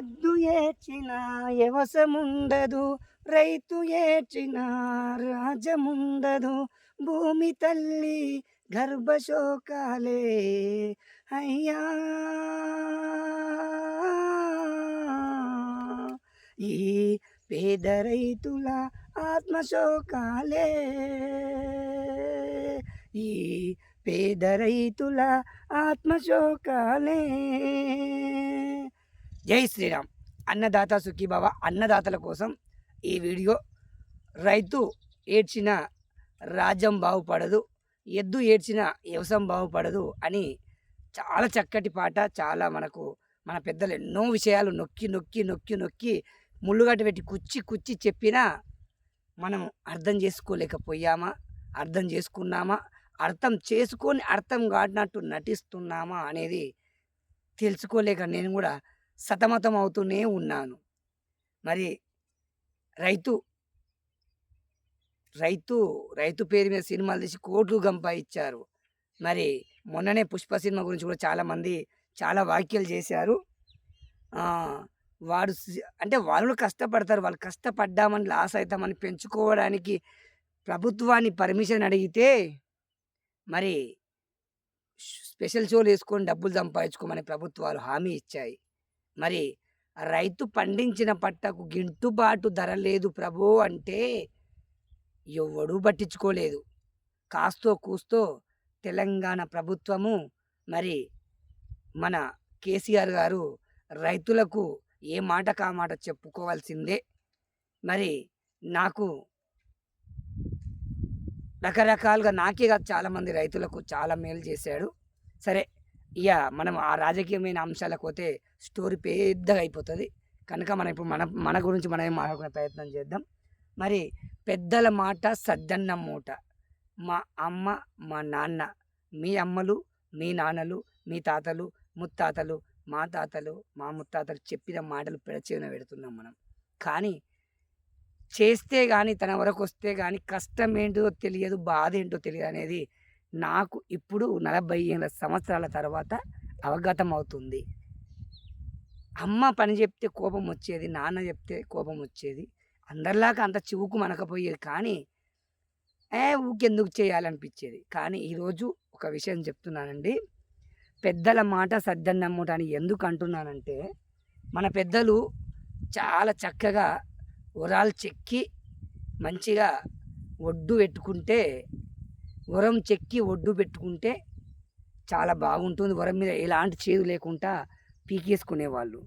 ఎద్దు ఏడ్చిన యవసముండదు రైతు ఏడ్చిన రాజముండదు. భూమి తల్లి గర్భశోకాలే అయ్యా! ఈ పేద రైతుల ఆత్మశోకాలే ఈ పేద రైతుల ఆత్మశోకాలే. జై శ్రీరామ్. అన్నదాత సుఖీభావ అన్నదాతల కోసం ఈ వీడియో. రైతు ఏడ్చిన రాజ్యం బాగుపడదు ఎద్దు ఏడ్చిన వ్యవసాయం బాగుపడదు అని చాలా చక్కటి పాట చాలా మనకు మన పెద్దలు ఎన్నో విషయాలు నొక్కి నొక్కి నొక్కి నొక్కి ముళ్ళుగట్ట పెట్టి కుచ్చి కుచ్చి చెప్పినా మనం అర్థం చేసుకోలేకపోయామా అర్థం చేసుకున్నామా అర్థం చేసుకొని అర్థం కాడినట్టు నటిస్తున్నామా అనేది తెలుసుకోలేక నేను కూడా సతమతం అవుతూనే ఉన్నాను. మరి రైతు రైతు రైతు పేరు మీద సినిమాలు తీసి కోట్లు సంపాదించారు మరి మొన్ననే పుష్ప సినిమా గురించి కూడా చాలామంది చాలా వ్యాఖ్యలు చేశారు. వాడు అంటే వాళ్ళు కూడా కష్టపడతారు. వాళ్ళు కష్టపడ్డామని లాస్ అవుతామని పెంచుకోవడానికి ప్రభుత్వాన్ని పర్మిషన్ అడిగితే మరి స్పెషల్ షోలు వేసుకొని డబ్బులు సంపాదించుకోమని ప్రభుత్వాలు హామీ ఇచ్చాయి. మరి రైతు పండించిన పట్టకు గిట్టుబాటు ధర లేదు ప్రభు అంటే ఎవడూ పట్టించుకోలేదు. కాస్తో కూస్తో తెలంగాణ ప్రభుత్వము మరి మన కేసీఆర్ గారు రైతులకు ఏ మాట కా మాట చెప్పుకోవాల్సిందే. మరి నాకు రకరకాలుగా నాకే కాదు చాలామంది రైతులకు చాలా మేలు చేశాడు. సరే ఇక మనం ఆ రాజకీయమైన అంశాలకు పోతే స్టోరీ పెద్దగా అయిపోతుంది. కనుక మనం ఇప్పుడు మన మన గురించి మనమే మాట్లాడుకునే ప్రయత్నం చేద్దాం. మరి పెద్దల మాట సద్దన్న మూట. మా అమ్మ మా నాన్న మీ అమ్మలు మీ నాన్నలు మీ తాతలు ముత్తాతలు మా తాతలు మా ముత్తాతలు చెప్పిన మాటలు పెడచేవిన పెడుతున్నాం మనం. కానీ చేస్తే కానీ తన వరకు వస్తే కానీ కష్టం ఏంటో తెలియదు బాధ ఏంటో తెలియదు అనేది నాకు ఇప్పుడు నలభై ఏళ్ళ సంవత్సరాల తర్వాత అవగతం అవుతుంది అమ్మ పని చెప్తే కోపం వచ్చేది నాన్న చెప్తే కోపం వచ్చేది. అందరిలాగా అంత చివుకు మనకపోయేది కానీ ఏ ఊకెందుకు చేయాలనిపించేది? కానీ ఈరోజు ఒక విషయం చెప్తున్నానండి. పెద్దల మాట సద్దన్నమ్మట అని ఎందుకు అంటున్నానంటే మన పెద్దలు చాలా చక్కగా ఉరాలు చెక్కి మంచిగా ఒడ్డు పెట్టుకుంటే వరం చెక్కి ఒడ్డు పెట్టుకుంటే చాలా బాగుంటుంది. వరం మీద ఎలాంటి చేదు లేకుండా పీకేసుకునేవాళ్ళు.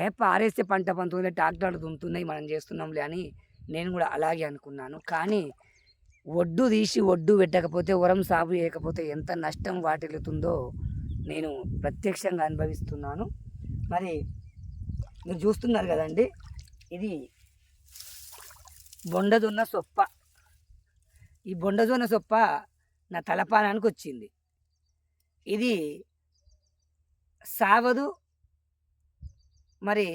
ఏ పారేస్తే పంట పంతుంది ట్రాక్టర్లు దుంతున్నాయి మనం చేస్తున్నాంలే అని నేను కూడా అలాగే అనుకున్నాను. కానీ ఒడ్డు తీసి ఒడ్డు పెట్టకపోతే వరం సాగు చేయకపోతే ఎంత నష్టం వాటిల్లుతుందో నేను ప్రత్యక్షంగా అనుభవిస్తున్నాను. మరి మీరు చూస్తున్నారు కదండి ఇది బొండదున్న సొప్ప. ఈ బొండజోన సొప్ప నా తలపానానికి వచ్చింది ఇది సావదు మరి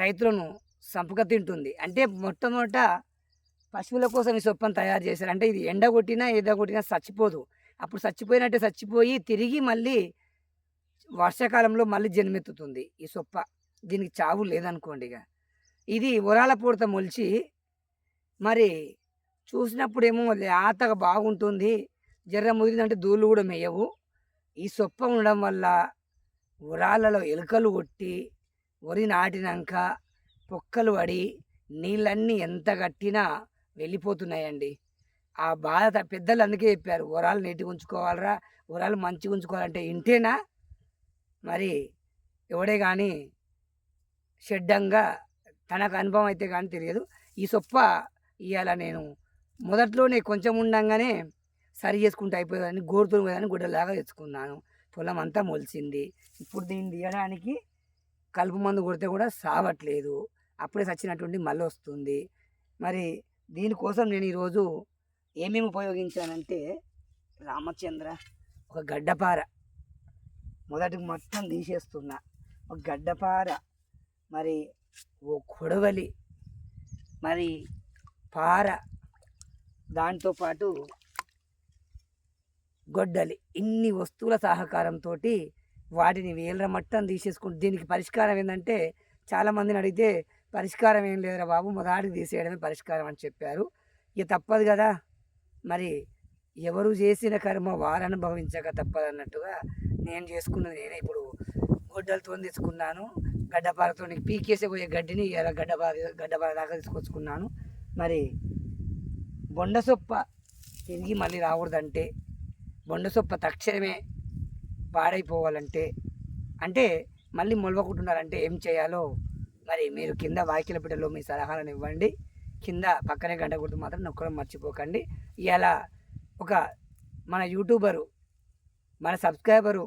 రైతులను సంపక తింటుంది. అంటే మొట్టమొదట పశువుల కోసం ఈ సొప్పను తయారు చేశారు. అంటే ఇది ఎండ కొట్టినా ఏదో కొట్టినా చచ్చిపోదు. అప్పుడు చచ్చిపోయినట్టే చచ్చిపోయి తిరిగి మళ్ళీ వర్షాకాలంలో మళ్ళీ జన్మెత్తుతుంది ఈ సొప్ప. దీనికి చావు లేదనుకోండి ఇక ఇది ఉరాల పూడత మొలిచి మరి చూసినప్పుడేమో లేతగా బాగుంటుంది. జర్ర ముదిరిందంటే దూళ్ళు కూడా మేయవు. ఈ సొప్ప ఉండడం వల్ల ఉరాలలో ఎలుకలు కొట్టి వరి నాటినాక పొక్కలు పడి నీళ్ళన్నీ ఎంత కట్టినా వెళ్ళిపోతున్నాయండి. ఆ బాధ పెద్దలు అందుకే చెప్పారు ఉరాలు నీటిగా ఉంచుకోవాలరా ఉరాలు మంచిగా ఉంచుకోవాలంటే ఇంటేనా? మరి ఎవడే కానీ షెడ్డంగా తనకు అనుభవం అయితే కానీ తెలియదు. ఈ సొప్ప ఇవాళ నేను మొదట్లోనే కొంచెం ఉండంగానే సరి చేసుకుంటే అయిపోయేదని గోరుతో పోయేదని గుడ్డలాగా తెచ్చుకున్నాను. పొలం అంతా మొలిచింది ఇప్పుడు దీన్ని తీయడానికి కలుపు మందు కొడితే కూడా సావట్లేదు. అప్పుడే చచ్చినటువంటి మళ్ళీ వస్తుంది. మరి దీనికోసం నేను ఈరోజు ఏమేమి ఉపయోగించానంటే రామచంద్ర ఒక గడ్డపార మొదటి మొత్తం తీసేస్తున్నా. ఒక గడ్డపార మరి ఓ కొడవలి మరి పార దాంతోపాటు గొడ్డలి ఇన్ని వస్తువుల సహకారంతో వాటిని వేలర మట్టం తీసేసుకుంటూ దీనికి పరిష్కారం ఏంటంటే చాలామందిని అడిగితే పరిష్కారం ఏం లేదురా బాబు మొదటికి తీసేయడమే పరిష్కారం అని చెప్పారు. ఇక తప్పదు కదా. మరి ఎవరు చేసిన కర్మ వారు అనుభవించక తప్పదు అన్నట్టుగా నేను చేసుకున్నది నేనే. ఇప్పుడు గొడ్డలతో తీసుకున్నాను గడ్డపారతో పీకేసే పోయే గడ్డిని ఇలా గడ్డపార గడ్డపార దాకా తీసుకొచ్చుకున్నాను. మరి బొండసొప్ప తిరిగి మళ్ళీ రాకూడదంటే బొండ సొప్ప తక్షణమే పాడైపోవాలంటే అంటే మళ్ళీ మొలవకుంటున్నారంటే ఏం చేయాలో? మరి మీరు కింద వాకిల బిడ్డలో మీ సలహాలను ఇవ్వండి. కింద పక్కనే గంట గుర్తు మాత్రం నొక్కడం మర్చిపోకండి. ఇలా ఒక మన యూట్యూబరు మన సబ్స్క్రైబరు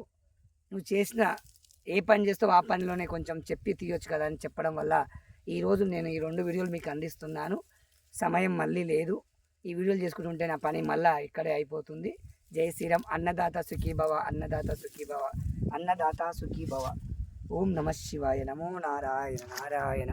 నువ్వు చేసిన ఏ పని చేస్తావు ఆ పనిలోనే కొంచెం చెప్పి తీయొచ్చు కదా అని చెప్పడం వల్ల ఈరోజు నేను ఈ రెండు వీడియోలు మీకు అందిస్తున్నాను. సమయం మళ్ళీ లేదు. ఈ వీడియోలు చేసుకుంటుంటే నా పని మళ్ళీ ఇక్కడే అయిపోతుంది. జై శ్రీరామ్. అన్నదాత సుఖీభవ అన్నదాత సుఖీభవ అన్నదాత సుఖీభవ. ఓం నమ శివాయ. నమో నారాయణ నారాయణ.